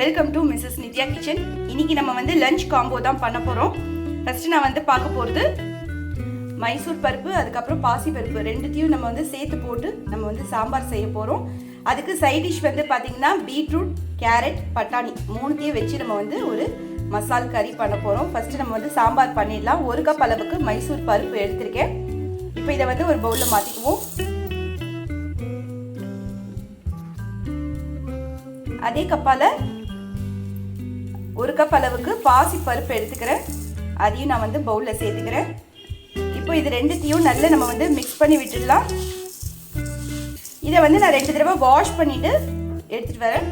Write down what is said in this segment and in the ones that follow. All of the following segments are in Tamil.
Welcome to missus Nithya kitchen இன்னைக்கு நம்ம வந்து லஞ்ச் காம்போ தான் பண்ண போகிறோம் ஃபர்ஸ்ட் நான் வந்து பார்க்க போகிறது மைசூர் பருப்பு அதுக்கப்புறம் பாசி பருப்பு ரெண்டுத்தையும் நம்ம வந்து சேர்த்து போட்டு நம்ம வந்து சாம்பார் செய்ய போகிறோம் அதுக்கு சைட் டிஷ் வந்து பார்த்தீங்கன்னா பீட்ரூட் கேரட் பட்டாணி மூணுத்தையும் வச்சு நம்ம வந்து ஒரு மசால் கறி பண்ண போகிறோம் ஃபர்ஸ்ட் நம்ம வந்து சாம்பார் பண்ணிடலாம். ஒரு கப் அளவுக்கு மைசூர் பருப்பு எடுத்திருக்கேன். இப்போ இதை வந்து ஒரு பவுலில் மாற்றிக்குவோம் அதே கப்பால் ஒரு கப் அளவுக்கு பாசி பருப்பு எடுத்துக்கிறேன். அதையும் நான் வந்து பவுலில் சேர்த்துக்கிறேன். இப்போ இது ரெண்டுத்தையும் நல்லா நம்ம வந்து மிக்ஸ் பண்ணி விட்டுடலாம். இதை வந்து நான் ரெண்டு தடவை வாஷ் பண்ணிவிட்டு எடுத்துகிட்டு வரேன்.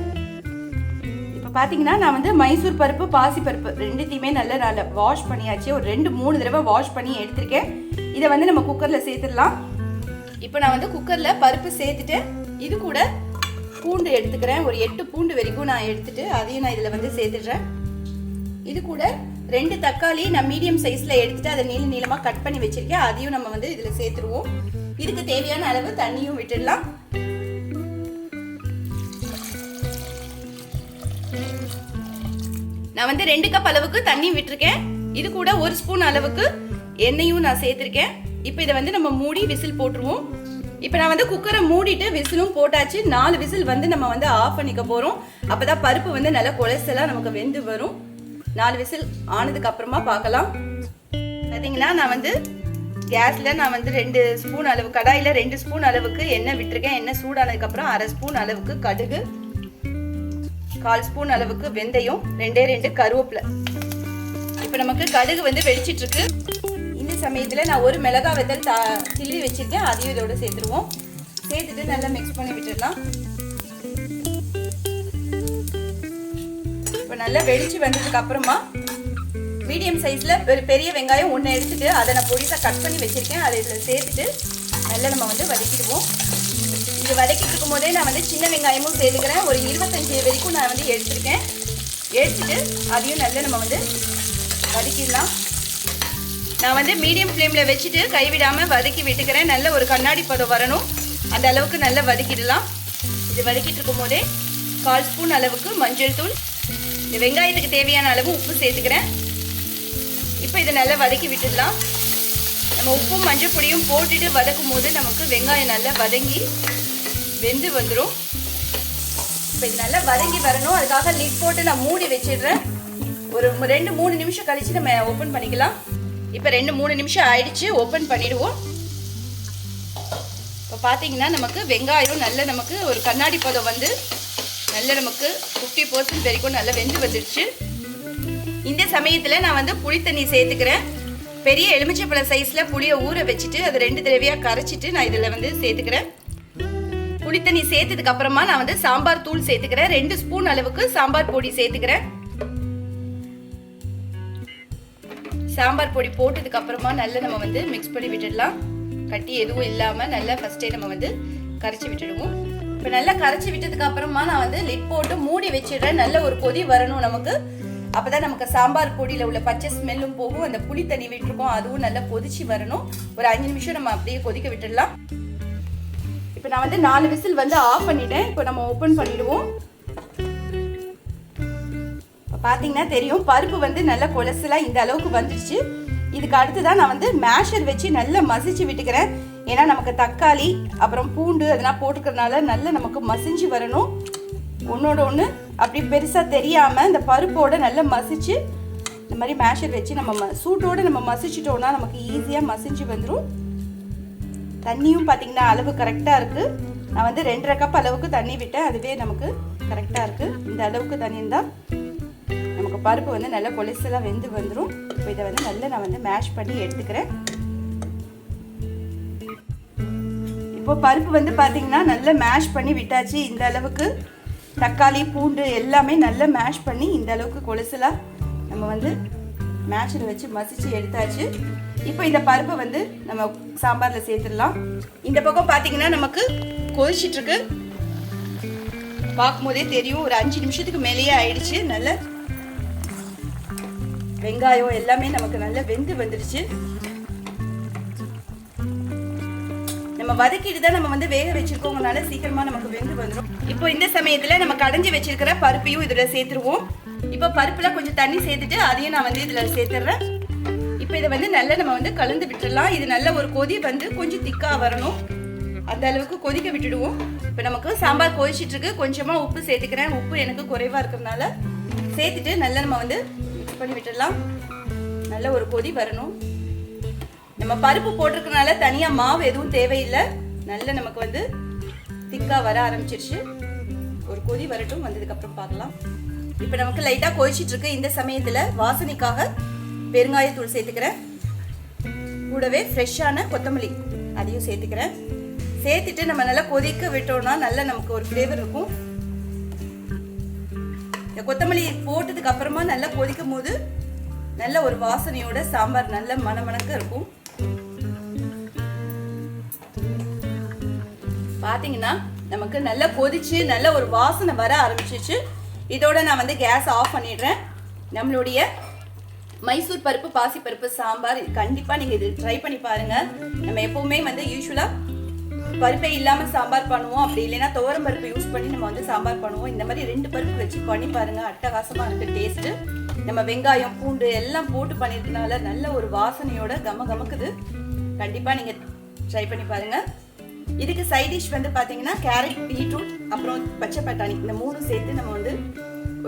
இப்போ பார்த்தீங்கன்னா நான் வந்து மைசூர் பருப்பு பாசி பருப்பு ரெண்டுத்தையுமே நல்லா நல்ல வாஷ் பண்ணியாச்சு. ஒரு ரெண்டு மூணு தடவை வாஷ் பண்ணி எடுத்திருக்கேன். இதை வந்து நம்ம குக்கரில் சேர்த்துடலாம். இப்போ நான் வந்து குக்கரில் பருப்பு சேர்த்துட்டு இது கூட பூண்டு எடுத்துக்கிறேன். ஒரு எட்டு பூண்டு வரைக்கும் நான் எடுத்துட்டு அதையும் நான் இதில் வந்து சேர்த்துடுறேன். இது கூட ரெண்டு தக்காளி நான் மீடியம் சைஸில் எடுத்துட்டு அதை நீள நீளமாக கட் பண்ணி வச்சிருக்கேன். அதையும் நம்ம வந்து இதில் சேர்த்துருவோம். இதுக்கு தேவையான அளவு தண்ணியும் விட்டுடலாம். நான் வந்து ரெண்டு கப் அளவுக்கு தண்ணி விட்டுருக்கேன். இது கூட ஒரு ஸ்பூன் அளவுக்கு எண்ணெயும் நான் சேர்த்துருக்கேன். இப்போ இதை வந்து நம்ம மூடி விசில் போட்டுருவோம். இப்போ நான் வந்து குக்கரை மூடிட்டு விசிலும் போட்டாச்சு. நாலு விசில் வந்து நம்ம வந்து ஆஃப் பண்ணிக்க போகிறோம் அப்போ தான் பருப்பு வந்து நல்லா குழசலாக நமக்கு வெந்து வரும். நாலு விசில் ஆனதுக்கு அப்புறமா பார்க்கலாம். பார்த்தீங்கன்னா நான் வந்து கேஸில் நான் வந்து ரெண்டு ஸ்பூன் அளவு கடாயில் ரெண்டு ஸ்பூன் அளவுக்கு எண்ணெய் விட்டுருக்கேன். எண்ணெய் சூடானதுக்கப்புறம் அரை ஸ்பூன் அளவுக்கு கடுகு கால் ஸ்பூன் அளவுக்கு வெந்தயம் ரெண்டே ரெண்டு கருவேப்பிலை. இப்போ நமக்கு கடுகு வந்து வெடிச்சிட்டு இருக்கு இந்த சமயத்தில் நான் ஒரு மிளகா வெத்தல் தா சில்லி வச்சுருக்கேன். அதையும் இதோட சேர்த்துருவோம். சேர்த்துட்டு நல்லா மிக்ஸ் பண்ணி விட்டுடலாம். நல்லா வெடிச்சு வந்ததுக்கு அப்புறமா மீடியம் சைஸில் ஒரு பெரிய வெங்காயம் ஒன்று எடுத்துட்டு அதை நான் பொடிசாக கட் பண்ணி வச்சிருக்கேன். அதை இதில் சேர்த்துட்டு நல்லா நம்ம வந்து வதக்கிடுவோம். இது வதக்கிட்டு இருக்கும் போதே நான் வந்து சின்ன வெங்காயமும் சேர்த்துக்கிறேன். ஒரு இருபத்தஞ்சி வரைக்கும் நான் வந்து எடுத்திருக்கேன். எடுத்துட்டு அதையும் நல்லா நம்ம வந்து வதக்கிடலாம். நான் வந்து மீடியம் ஃப்ளேமில் வச்சுட்டு கைவிடாமல் வதக்கி விட்டுக்கிறேன். நல்ல ஒரு கண்ணாடி பதம் வரணும். அந்த அளவுக்கு நல்லா வதக்கிடலாம். இது வதக்கிட்டு இருக்கும் போதே கால் ஸ்பூன் அளவுக்கு மஞ்சள் தூள் இந்த வெங்காயத்துக்கு தேவையான அளவு உப்பு சேர்த்துக்கிறேன். இப்போ இதை நல்லா வதக்கி விட்டுடலாம். நம்ம உப்பும் மஞ்சள் பொடியும் போட்டுட்டு வதக்கும் போது நமக்கு வெங்காயம் நல்லா வதங்கி வெந்து வந்துடும் இப்போ இது நல்லா வதங்கி வரணும். அதுக்காக லிட் போட்டு நான் மூடி வச்சிடுறேன். ஒரு ரெண்டு மூணு நிமிஷம் கழிச்சு நம்ம ஓப்பன் பண்ணிக்கலாம். இப்போ ரெண்டு மூணு நிமிஷம் ஆயிடுச்சு. ஓப்பன் பண்ணிடுவோம். இப்போ பார்த்தீங்கன்னா நமக்கு வெங்காயம் நல்ல நமக்கு ஒரு கண்ணாடி பதம் வந்து நல்ல நமக்கு ஃபிஃப்டி பர்சன்ட் வரைக்கும் நல்லா வெந்து வந்துடுச்சு இந்த சமயத்தில் நான் வந்து புளி தண்ணி சேர்த்துக்கிறேன். பெரிய எலுமிச்சைப்பழ சைஸில் புளியை ஊற வச்சுட்டு அதை ரெண்டு தடவையாக கரைச்சிட்டு நான் இதில் வந்து சேர்த்துக்கிறேன். புளி தண்ணி சேர்த்ததுக்கு அப்புறமா நான் வந்து சாம்பார் தூள் சேர்த்துக்கிறேன். ரெண்டு ஸ்பூன் அளவுக்கு சாம்பார் பொடி சேர்த்துக்கிறேன். சாம்பார் பொடி போட்டதுக்கு அப்புறமா நல்லா நம்ம வந்து மிக்ஸ் பண்ணி விட்டுடலாம். கட்டி எதுவும் இல்லாமல் நல்லா ஃபஸ்ட்டே நம்ம வந்து கரைச்சி விட்டுடுவோம். இப்போ நல்லா கரைச்சி விட்டதுக்கு அப்புறமா நான் வந்து லிட் போட்டு மூடி வச்சிடுறேன். நல்ல ஒரு கொதி வரணும் நமக்கு. அப்போதான் நமக்கு சாம்பார் பொடியில் உள்ள பச்சை ஸ்மெல்லும் போகும். அந்த புளி தண்ணி விட்டுருக்கோம். அதுவும் நல்லா கொதிச்சு வரணும். ஒரு அஞ்சு நிமிஷம் நம்ம அப்படியே கொதிக்க விட்டுடலாம். இப்போ நான் வந்து நாலு விசில் வந்து ஆஃப் பண்ணிட்டேன். இப்போ நம்ம ஓப்பன் பண்ணிடுவோம். இப்போ பார்த்தீங்கன்னா தெரியும் பருப்பு வந்து நல்ல கொலசலாக இந்த அளவுக்கு வந்துடுச்சு இதுக்கு அடுத்து தான் நான் வந்து மேஷர் வச்சு நல்லா மசிச்சு விட்டுக்கிறேன். ஏன்னா நமக்கு தக்காளி அப்புறம் பூண்டு அதெல்லாம் போட்டுக்கிறதுனால நல்லா நமக்கு மசிஞ்சு வரணும். ஒன்றோட ஒன்று அப்படி பெருசாக தெரியாமல் இந்த பருப்போடு நல்லா மசிச்சு இந்த மாதிரி மேஷர் வச்சு நம்ம ம சூட்டோடு நம்ம மசிச்சிட்டோம்னா நமக்கு ஈஸியாக மசிஞ்சு வந்துடும் தண்ணியும் பார்த்தீங்கன்னா அளவு கரெக்டாக இருக்குது நான் வந்து ரெண்டரை கப் அளவுக்கு தண்ணி விட்டேன். அதுவே நமக்கு கரெக்டாக இருக்குது இந்த அளவுக்கு தண்ணி இருந்தால் நமக்கு பருப்பு வந்து நல்லா கொலிசலாக வெந்து வந்துடும் இப்போ இதை வந்து நல்லா நான் வந்து மேஷ் பண்ணி எடுத்துக்கிறேன். இப்போ பருப்பு வந்து பார்த்தீங்கன்னா நல்லா மேஷ் பண்ணி விட்டாச்சு. இந்த அளவுக்கு தக்காளி பூண்டு எல்லாமே நல்லா மேஷ் பண்ணி இந்த அளவுக்கு கொலுசலாக நம்ம வந்து மேஷில் வச்சு மசிச்சு எடுத்தாச்சு. இப்போ இந்த பருப்பை வந்து நம்ம சாம்பாரில் சேர்த்துடலாம். இந்த பக்கம் பார்த்தீங்கன்னா நமக்கு கொதிச்சிட்ருக்கு. பார்க்கும்போதே தெரியும். ஒரு அஞ்சு நிமிஷத்துக்கு மேலேயே ஆயிடுச்சு. நல்ல வெங்காயம் எல்லாமே நமக்கு நல்லா வெந்து வந்துடுச்சு. நம்ம வதக்கிட்டு தான் நம்ம வந்து வேக வச்சிருக்கோங்கனால சீக்கிரமா நமக்கு வெந்து வந்துடும் இப்போ இந்த சமயத்துல நம்ம கடைஞ்சி வச்சிருக்கிற பருப்பையும் இதுல சேர்த்துருவோம். இப்போ பருப்புல கொஞ்சம் தண்ணி சேர்த்துட்டு அதையும் நான் வந்து இதுல சேர்த்துடுறேன் இப்போ இதை வந்து நல்லா நம்ம வந்து கலந்து விட்டுடலாம். இது நல்ல ஒரு கொதி வந்து கொஞ்சம் திக்கா வரணும். அந்த அளவுக்கு கொதிக்க விட்டுடுவோம். இப்போ நமக்கு சாம்பார் கொதிச்சிட்டு இருக்கு. கொஞ்சமா உப்பு சேர்த்துக்கிறேன். உப்பு எனக்கு குறைவா இருக்கிறதுனால சேர்த்துட்டு நல்லா நம்ம வந்து மிக்ஸ் பண்ணி விட்டுடலாம். நல்ல ஒரு கொதி வரணும். நம்ம பருப்பு போட்டிருக்கனால தனியா மாவு எதுவும் தேவையில்லை. நல்ல நமக்கு வந்து திக்கா வர ஆரம்பிச்சிருச்சு. ஒரு கொதி வரட்டும் வந்ததுக்கு அப்புறம் பார்க்கலாம். இப்போ நமக்கு லைட்டா கொதிச்சிட்டு இருக்கு. இந்த சமயத்துல வாசனைக்காக பெருங்காயத்தூள் சேர்த்துக்கிறேன். கூடவே ஃப்ரெஷ்ஷான கொத்தமல்லி அதையும் சேர்த்துக்கிறேன். சேர்த்துட்டு நம்ம நல்லா கொதிக்க விட்டோம்னா நல்லா நமக்கு ஒரு ஃப்ளேவர் இருக்கும். இந்த கொத்தமல்லி போட்டதுக்கு அப்புறமா நல்லா கொதிக்கும் போது நல்ல ஒரு வாசனையோட சாம்பார் நல்ல மணமணக்க இருக்கும். பார்த்தீங்கன்னா நமக்கு நல்லா கொதிச்சு நல்ல ஒரு வாசனை வர ஆரம்பிச்சிச்சு. இதோட நான் வந்து கேஸ் ஆஃப் பண்ணிடுறேன். நம்மளுடைய மைசூர் பருப்பு பாசி பருப்பு சாம்பார் கண்டிப்பாக நீங்கள் இது ட்ரை பண்ணி பாருங்கள் நம்ம எப்போவுமே வந்து யூஸ்வலாக பருப்பே இல்லாமல் சாம்பார் பண்ணுவோம். அப்படி இல்லைன்னா துவரம் பருப்பு யூஸ் பண்ணி நம்ம வந்து சாம்பார் பண்ணுவோம். இந்த மாதிரி ரெண்டு பருப்பு வச்சு பண்ணி பாருங்கள் அட்டகாசமாக இருக்குது டேஸ்ட்டு நம்ம வெங்காயம் பூண்டு எல்லாம் போட்டு பண்ணிருக்கனால நல்ல ஒரு வாசனையோட கம கமக்குது. கண்டிப்பாக நீங்கள் ட்ரை பண்ணி பாருங்கள் இதுக்கு சைட் டிஷ் வந்து பார்த்தீங்கன்னா கேரட் பீட்ரூட் அப்புறம் பச்சை பட்டாணி. இந்த மூணும் சேர்த்து நம்ம வந்து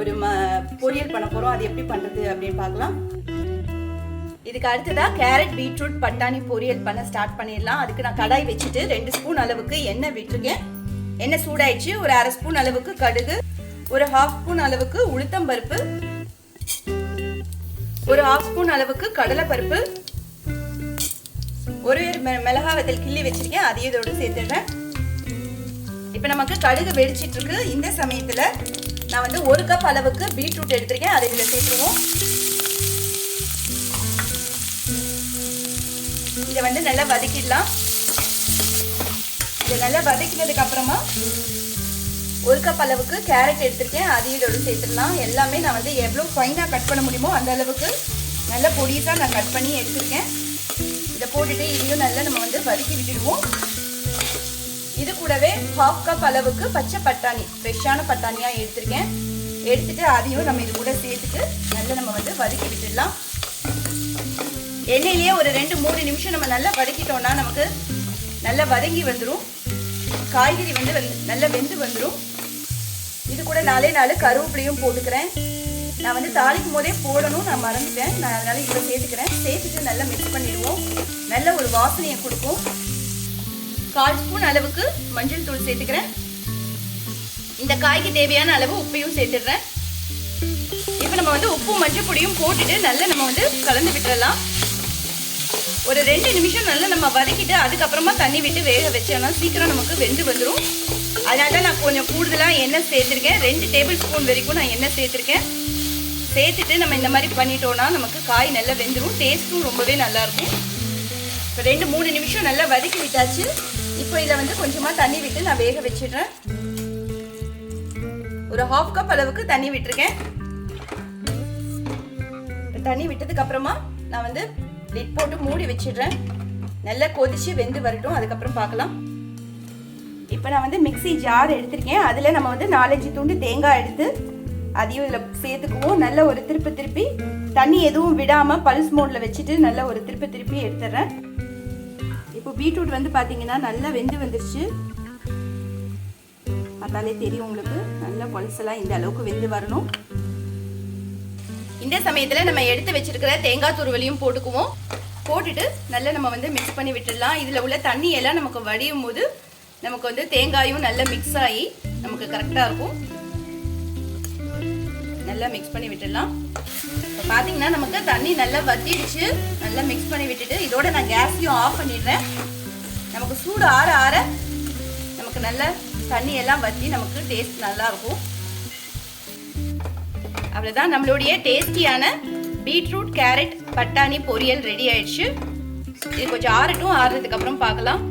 ஒரு ம பொரியல் பண்ண போகிறோம் அது எப்படி பண்ணுறது அப்படின்னு பார்க்கலாம். இதுக்கு அடுத்ததாக கேரட் பீட்ரூட் பட்டாணி பொரியல் பண்ண ஸ்டார்ட் பண்ணிடலாம். அதுக்கு நான் கடாய் வச்சுட்டு ரெண்டு ஸ்பூன் அளவுக்கு எண்ணெய் விட்டுருக்கேன். எண்ணெய் சூடாயிடுச்சு. ஒரு அரை ஸ்பூன் அளவுக்கு கடுகு. ஒரு ஹாஃப் ஸ்பூன் அளவுக்கு உளுத்தம் பருப்பு. ஒரு ஹாஃப் ஸ்பூன் அளவுக்கு கடலை பருப்பு ஒரு மிளகா வதல் கிள்ளி வச்சிருக்கேன். அதையும் இதோட சேர்த்துடுறேன். இப்போ நமக்கு கடுகு வெடிச்சிட்டு இருக்கு இந்த சமயத்துல நான் வந்து ஒரு கப் அளவுக்கு பீட்ரூட் எடுத்திருக்கேன். அதை இதில் சேர்த்துருவோம். இதை வந்து நல்லா வதக்கிடலாம். இதை நல்லா வதக்கினதுக்கு அப்புறமா ஒரு கப் அளவுக்கு கேரட் எடுத்திருக்கேன். அதையும் இதோட சேர்த்துடலாம். எல்லாமே நான் வந்து எவ்வளோ ஃபைனாக கட் பண்ண முடியுமோ அந்த அளவுக்கு நல்ல தான் நான் கட் பண்ணி எடுத்திருக்கேன். போட்டுட்டு இதையும் நல்லா நம்ம வந்து வதக்கி விட்டுடுவோம். இது கூடவே ஹாஃப் கப் அளவுக்கு பச்சை பட்டாணி ஃப்ரெஷ்ஷான பட்டாணியாக எடுத்திருக்கேன். எடுத்துட்டு அதையும் நம்ம இது கூட சேர்த்துட்டு நல்லா நம்ம வந்து வதக்கி விட்டுடலாம். எண்ணெயிலேயே ஒரு ரெண்டு மூணு நிமிஷம் நம்ம நல்லா வதக்கிட்டோம்னா நமக்கு நல்லா வதங்கி வந்துடும் காய்கறி வந்து நல்லா வெந்து வந்துடும் இது கூட நாலே நாலு கருவேப்பிலையும் போட்டுக்கிறேன். நான் வந்து தாளிக்கும் போதே போடணும் நான் மறந்துட்டேன். நான் அதனால இதில் சேர்த்துக்கிறேன். சேர்த்துட்டு நல்லா மிக்ஸ் பண்ணிடுவோம். நல்ல ஒரு வாசனையை கொடுக்கும். கால் ஸ்பூன் அளவுக்கு மஞ்சள் தூள் சேர்த்துக்கிறேன். இந்த காய்க்கு தேவையான அளவு உப்பையும் சேர்த்துடுறேன். இப்போ நம்ம வந்து உப்பு மஞ்சள் பொடியும் போட்டுட்டு நல்லா நம்ம வந்து கலந்து விட்டுறலாம். ஒரு ரெண்டு நிமிஷம் நல்லா நம்ம வதக்கிட்டு அதுக்கப்புறமா தண்ணி விட்டு வேக வச்சோம்னா சீக்கிரம் நமக்கு வெந்து வந்துடும் அதனால தான் நான் கொஞ்சம் கூடுதலாக எண்ணெய் சேர்த்துருக்கேன். ரெண்டு டேபிள் ஸ்பூன் வரைக்கும் நான் எண்ணெய் சேர்த்துருக்கேன். சேர்த்துட்டு நம்ம இந்த மாதிரி பண்ணிட்டோன்னா நமக்கு காய் நல்லா வெந்துடும் டேஸ்ட்டும் ரொம்பவே நல்லாயிருக்கும். இப்போ ரெண்டு மூணு நிமிஷம் நல்லா வதக்கி விட்டாச்சு. இப்போ இதில் வந்து கொஞ்சமாக தண்ணி விட்டு நான் வேக வச்சிடுறேன். ஒரு ஹாஃப் கப் அளவுக்கு தண்ணி விட்டுருக்கேன். தண்ணி விட்டதுக்கு அப்புறமா நான் வந்து லிட் போட்டு மூடி வச்சிடுறேன். நல்லா கொதிச்சு வெந்து வரட்டும். அதுக்கப்புறம் பார்க்கலாம். இப்போ நான் வந்து மிக்ஸி ஜார் எடுத்திருக்கேன். அதில் நம்ம வந்து நாலஞ்சு துண்டு தேங்காய் எடுத்து அதையும் இதில் சேர்த்துக்குவோம். நல்ல ஒரு திருப்பி திருப்பி தண்ணி எதுவும் விடாமல் பல்ஸ் மோடில் வச்சுட்டு நல்ல ஒரு திருப்பி திருப்பி எடுத்துடுறேன். இப்போ பீட்ரூட் வந்து பார்த்தீங்கன்னா நல்லா வெந்து வந்துருச்சு. பார்த்தாலே தெரியும் உங்களுக்கு. நல்ல பல்செல்லாம் இந்த அளவுக்கு வெந்து வரணும். இந்த சமயத்தில் நம்ம எடுத்து வச்சிருக்கிற தேங்காய் துருவலையும் போட்டுக்குவோம். போட்டுட்டு நல்லா நம்ம வந்து மிக்ஸ் பண்ணி விட்டுடலாம். இதில் உள்ள தண்ணி எல்லாம் நமக்கு வடியும் போது நமக்கு வந்து தேங்காயும் நல்லா மிக்ஸ் ஆகி நமக்கு கரெக்டாக இருக்கும். நல்லா மிக்ஸ் பண்ணி விட்டுடலாம். இப்போ பார்த்தீங்கன்னா நமக்கு தண்ணி நல்லா வத்திடுச்சு. நல்லா மிக்ஸ் பண்ணி விட்டுட்டு இதோட நான் கேஸையும் ஆஃப் பண்ணிடுறேன். நமக்கு சூடு ஆற ஆற நமக்கு நல்ல தண்ணி எல்லாம் வத்தி நமக்கு டேஸ்ட் நல்லா இருக்கும். அவ்வளோதான் நம்மளுடைய டேஸ்டியான பீட்ரூட் கேரட் பட்டாணி பொரியல் ரெடி ஆயிடுச்சு. இது கொஞ்சம் ஆறட்டும் ஆறுறதுக்கு அப்புறம் பார்க்கலாம்.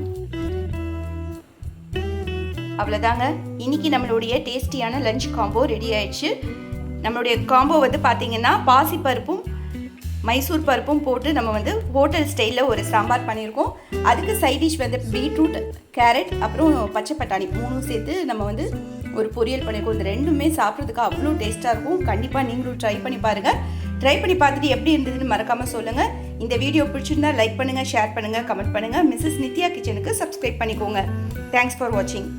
அவ்வளோதாங்க இன்னைக்கு நம்மளுடைய டேஸ்டியான லஞ்ச் காம்போ ரெடி ஆயிடுச்சு. நம்மளுடைய காம்போ வந்து பார்த்தீங்கன்னா பாசிப்பருப்பும் மைசூர் பருப்பும் போட்டு நம்ம வந்து ஹோட்டல் ஸ்டைலில் ஒரு சாம்பார் பண்ணியிருக்கோம். அதுக்கு சைட் டிஷ் வந்து பீட்ரூட் கேரட் அப்புறம் பச்சை பட்டாணி மூணும் சேர்த்து நம்ம வந்து ஒரு பொரியல் பண்ணியிருக்கோம். இந்த ரெண்டுமே சாப்பிட்றதுக்கு அவ்வளோ டேஸ்ட்டாக இருக்கும். கண்டிப்பாக நீங்களும் ட்ரை பண்ணி பாருங்கள் ட்ரை பண்ணி பார்த்துட்டு எப்படி இருந்ததுன்னு மறக்காமல் சொல்லுங்கள் இந்த வீடியோ பிடிச்சிருந்தா லைக் பண்ணுங்கள் ஷேர் பண்ணுங்கள் கமெண்ட் பண்ணுங்கள் மிஸ்ஸஸ் நித்யா கிச்சனுக்கு சப்ஸ்கிரைப் பண்ணிக்கோங்க. தேங்க்ஸ் ஃபார் வாட்சிங்